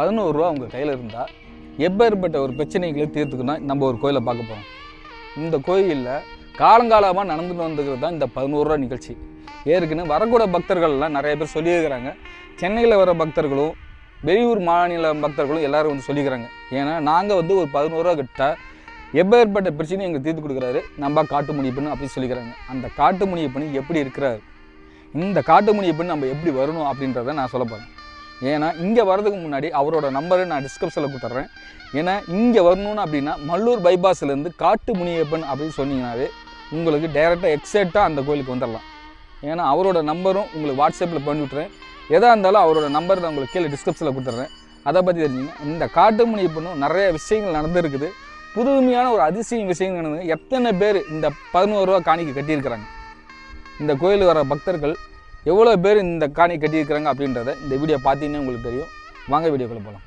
பதினோரு ரூபா உங்கள் கையில் இருந்தால் எப்பேற்பட்ட ஒரு பிரச்சனைகளை தீர்த்துக்குன்னா நம்ம ஒரு கோயிலை பார்க்க போகிறோம் இந்த கோயிலில் காலங்காலமாக நடந்துட்டு வந்துக்கிறது தான் இந்த பதினோரு ரூபா நிகழ்ச்சி. ஏற்கனவே வரக்கூட பக்தர்கள்லாம் நிறைய பேர் சொல்லியிருக்கிறாங்க. சென்னையில் வர பக்தர்களும் வெளியூர் மாநில பக்தர்களும் எல்லாரும் வந்து சொல்லிக்கிறாங்க. ஏன்னா நாங்கள் வந்து ஒரு பதினோரு கிட்ட எப்பேற்பட்ட பிரச்சனையும் எங்களுக்கு தீர்த்து கொடுக்குறாரு நம்ம காட்டு முனியப்பன் அப்படின்னு சொல்லிக்கிறாங்க. அந்த காட்டு முனியப்பன் எப்படி இருக்கிறாரு? இந்த காட்டு முனியப்பன் நம்ம எப்படி வரணும் அப்படின்றத நான் சொல்ல போகிறேன் ஏன்னா இங்கே வர்றதுக்கு முன்னாடி அவரோட நம்பரை நான் டிஸ்கிரிப்ஷனில் கொடுத்துட்றேன். ஏன்னா இங்கே வரணும்னு அப்படின்னா மல்லூர் பைபாஸ்லேருந்து காட்டு முனியப்பன் அப்படின்னு சொன்னீங்கன்னாவே உங்களுக்கு டைரெக்டாக எக்ஸாக்டாக அந்த கோயிலுக்கு வந்துடலாம். ஏன்னா அவரோட நம்பரும் உங்களுக்கு வாட்ஸ்அப்பில் பண்ணி விட்டுறேன். எதாக இருந்தாலும் அவரோட நம்பர் நான் உங்களுக்கு கீழே டிஸ்கிரிப்ஷனில் கொடுத்துட்றேன். அதை பற்றி தெரிஞ்சுங்க. இந்த காட்டு முனியப்பனும் நிறைய விஷயங்கள் நடந்திருக்குது. புதுமையான ஒரு அதிசயம் விஷயங்கள் நடந்தது. எத்தனை பேர் இந்த பதினோரு ரூபா காணிக்கை கட்டியிருக்கிறாங்க? இந்த கோயிலுக்கு வர பக்தர்கள் எவ்வளோ பேர் இந்த காணி கட்டியிருக்கிறாங்க அப்படின்றத இந்த வீடியோ பார்த்தீங்கன்னா உங்களுக்கு தெரியும். வாங்க வீடியோக்குள்ளே போகலாம்